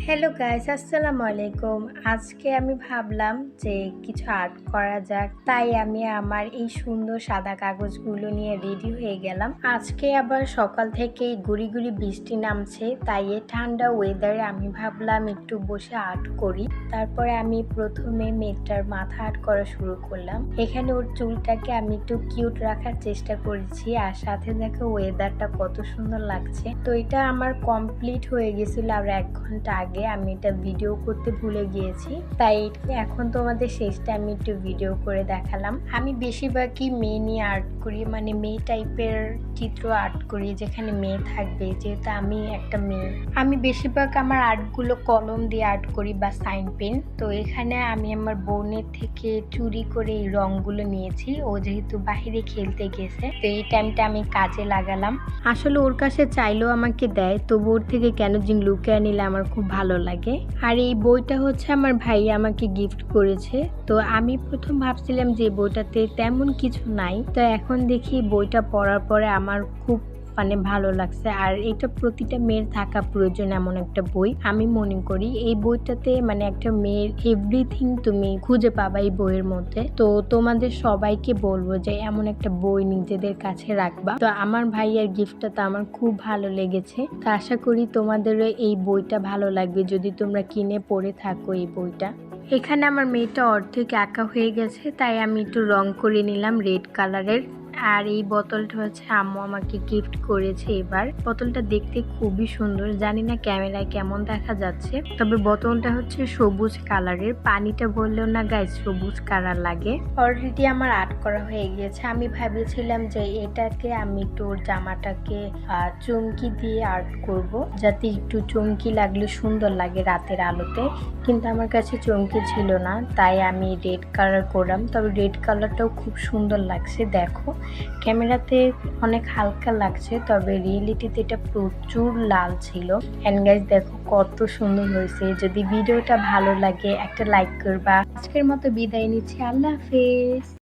Hello guys আসসালামু আলাইকুম আজকে আমি ভাবলাম যে কিছু আর্ট করা যাক। তাই আমি আমার এই সুন্দর সাদা কাগজগুলো নিয়ে রেডি হয়ে গেলাম। আজকে আবার সকাল থেকেই গুড়ি গুড়ি বৃষ্টি নামছে, তাই এই ঠান্ডা ওয়েদারে আমি ভাবলাম একটু বসে আর্ট করি। তারপরে আমি প্রথমে মেয়েটার মাথা আর্ট করা শুরু করলাম। এখানে ওর চুলটাকে আমি একটু কিউট রাখার চেষ্টা করেছি, আর সাথে দেখো ওয়েদারটা কত সুন্দর লাগছে। তো এটা আমার কমপ্লিট হয়ে গেছিল আর এক ঘণ্টা আগে আমি এটা ভিডিও করতে ভুলে গিয়েছি, তাই এখন তোমাদের শেষটা আমি একটু ভিডিও করে দেখালাম। আমি বেশিরভাগই মেয়ে নিয়ে আর্ট করি মানে মেয়ে টাইপের চিত্র আর্ট করি, যেখানে মেয়ে থাকবে, যেহেতু আমি একটা মেয়ে। আমি বেশিরভাগ আমার আর্টগুলো কলম দিয়ে আর্ট করি বা সাইন পেন তো এখানে আমি আমার বোনের থেকে চুরি করে এই রঙগুলো নিয়েছি, ও যেহেতু বাইরে খেলতে গেছে, তো এই টাইমটা আমি কাজে লাগালাম। আসলে ওর কাছে চাইলেও আমাকে দেয়, তবু ওর থেকে কেন জিন লুকিয়ে নিলে আমার খুব ভালো লাগে। আর এই বইটা হচ্ছে আমার ভাই আমাকে গিফট করেছে। তো আমি প্রথম ভাবছিলাম যে বইটাতে তেমন কিছু নাই। তো এখন দেখি বইটা পড়ার পরে আমার খুব মানে ভালো লাগছে। আর এটা প্রতিটা মেয়ের থাকা প্রয়োজন এমন একটা বই। আমি মনে করি এই বইটাতে মানে একটা মেয়ের এভরিথিং তুমি খুঁজে পাবা এই বইয়ের মধ্যে। তো তোমাদের সবাইকে বলব যে এমন একটা বই নিজেদের কাছে রাখবা। তো আমার ভাইয়ের গিফটটা তো আমার খুব ভালো লেগেছে। তো আশা করি তোমাদেরও এই বইটা ভালো লাগবে যদি তোমরা কিনে পড়ে থাকো এই বইটা। এখানে আমার মেয়েটা অর্ধেক আঁকা হয়ে গেছে, তাই আমি একটু রং করে নিলাম রেড কালারের আর এই বোতলটা হচ্ছে আম্মু আমাকে গিফট করেছে এবার। বোতলটা দেখতে খুবই সুন্দর, জানি না ক্যামেরায় কেমন দেখা যাচ্ছে। তবে বোতলটা হচ্ছে সবুজ কালারের। পানিটা বললেও না গায়ে সবুজ কালার লাগে। অলরেডি আমার আর্ট করা হয়ে গিয়েছে। আমি ভেবেছিলাম যে এটাকে আমি একটু জামাটাকে চুমকি দিয়ে আর্ট করব। যাতে একটু চুমকি লাগলে সুন্দর লাগে রাতের আলোতে। কিন্তু আমার কাছে চমকি ছিল না, তাই আমি রেড কালার করলাম। তবে রেড কালারটাও খুব সুন্দর লাগছে, দেখো। ক্যামেরাতে অনেক হালকা লাগছে, তবে রিয়েলিটিতে এটা প্রচুর লাল ছিল। অ্যান্ড গাইজ দেখো কত সুন্দর হয়েছে। যদি ভিডিওটা ভালো লাগে, একটা লাইক করবা। আজকের মতো বিদায় নিচ্ছি। আল্লাহ হাফেজ।